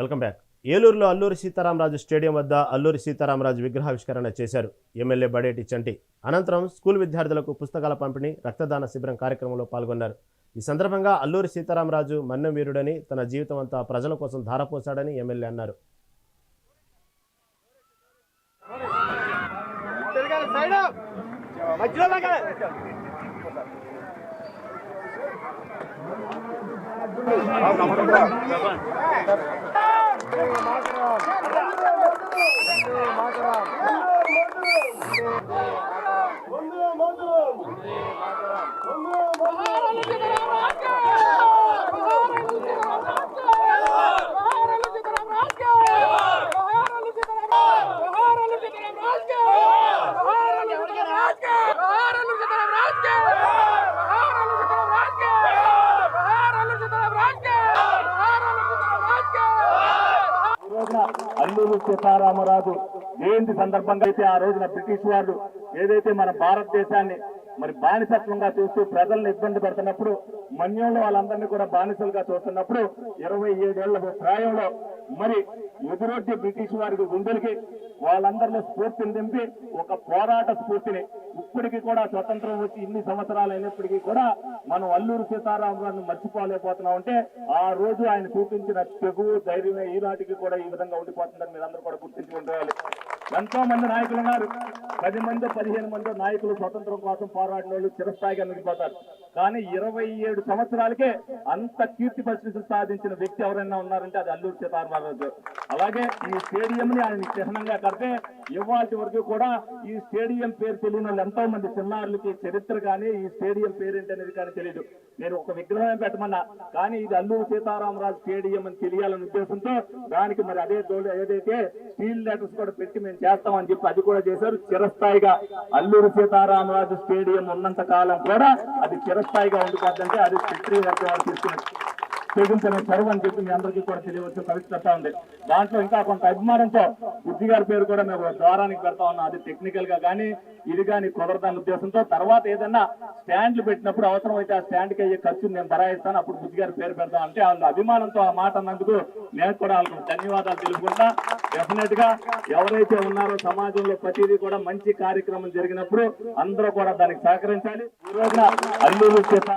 Welcome back. ఏలూరులో Alluri Sitaramaraju stadium వద్ద అల్లూరి సీతారామరాజు విగ్రహావిష్కరణ చేశారు ఎమ్మెల్యే బడేటి చంటి. అనంతరం స్కూల్ విద్యార్థులకు పుస్తకాల పంపిణీ రక్తదాన శిబిరం కార్యక్రమంలో పాల్గొన్నారు. ఈ సందర్భంగా అల్లూరి సీతారామరాజు మన్నం వీరుడని తన జీవితం అంతా ప్రజల కోసం ధారపోశాడని ఎమ్మెల్యే అన్నారు. ఈ రోజున అల్లూరు సీతారామరాజు జయంతి సందర్భంగా అయితే ఆ రోజున బ్రిటిష్ వాళ్ళు ఏదైతే మన భారతదేశాన్ని మరి బానిసత్వంగా చూస్తూ ప్రజల్ని ఇబ్బంది పెడుతున్నప్పుడు మన్యంలో వాళ్ళందరినీ కూడా బానిసలుగా చూస్తున్నప్పుడు ఇరవై ఏడేళ్ళ ప్రాయంలో మరి ఎదురొడ్డి బ్రిటిష్ వారికి గుండెలకి వాళ్ళందరిలో స్ఫూర్తిని దింపి ఒక పోరాట స్ఫూర్తిని ఇప్పటికీ కూడా స్వతంత్రం వచ్చి ఇన్ని సంవత్సరాలు అయినప్పటికీ కూడా మనం అల్లూరు సీతారామరాజును మర్చిపోలేకపోతున్నాం. అంటే ఆ రోజు ఆయన చూపించిన తెగు ధైర్యమే ఈనాటికి కూడా ఈ విధంగా ఉండిపోతుందని మీరందరూ కూడా గుర్తించుకుంటారు ఎంతో మంది నాయకులు ఉన్నారు. పది మంది పదిహేను మంది నాయకులు స్వతంత్రం కోసం పోరాడిన వాళ్ళు చిరస్థాయిగా నిలిచిపోతారు. కానీ ఇరవై ఏడు సంవత్సరాలకే అంత కీర్తి పరిస్థితులు సాధించిన వ్యక్తి ఎవరైనా ఉన్నారంటే అది అల్లూరు సీతారామరాజు. అలాగే ఈ స్టేడియం ని ఆయన చిహ్నంగా కడితే ఇవాటి వరకు కూడా ఈ స్టేడియం పేరు తెలియని వాళ్ళు ఎంతో మంది చిన్నారులకి చరిత్ర కానీ ఈ స్టేడియం పేరేంటి అనేది కానీ తెలియదు నేను ఒక విగ్రహం పెట్టమన్నా కానీ ఇది అల్లూరు సీతారామరాజు స్టేడియం అని తెలియాలనే ఉద్దేశంతో దానికి మరి అదే తోడు ఏదైతే స్టీల్ లెటర్స్ కూడా పెట్టి మేము చేస్తామని చెప్పి అది కూడా చేశారు. చిరస్థాయిగా అల్లూరు సీతారామరాజు స్టేడియం ఉన్నంత కాలం కూడా అది చిరస్థాయిగా ఉండిపోద్దంటే అది సెక్రటరీ వర్గం తీసుకున్నారు తెగించిన చొరవ అని చెప్పి మీ అందరికీ కూడా తెలియవచ్చు పరిస్థితి ఉంది. దాంట్లో ఇంకా కొంత అభిమానంతో బుద్ధి గారి పేరు కూడా మేము ద్వారానికి పెడతా ఉన్నాం. అది టెక్నికల్గా కానీ ఇది కానీ కుదరదన్న ఉద్దేశంతో. తర్వాత ఏదన్నా స్టాండ్లు పెట్టినప్పుడు అవసరమైతే ఆ స్టాండ్కి అయ్యే ఖర్చు నేను భరాయిస్తాను అప్పుడు బుద్ధి గారి పేరు పెడతాం. అంటే వాళ్ళ అభిమానంతో ఆ మాట అన్నందుకు నేను కూడా వాళ్ళకు ధన్యవాదాలు తెలుపుకుంటా. డెఫినెట్గా ఎవరైతే ఉన్నారో సమాజంలో ప్రతిదీ కూడా మంచి కార్యక్రమం జరిగినప్పుడు అందరూ కూడా దానికి సహకరించాలి. ఈ రోజున అల్లూరు సీత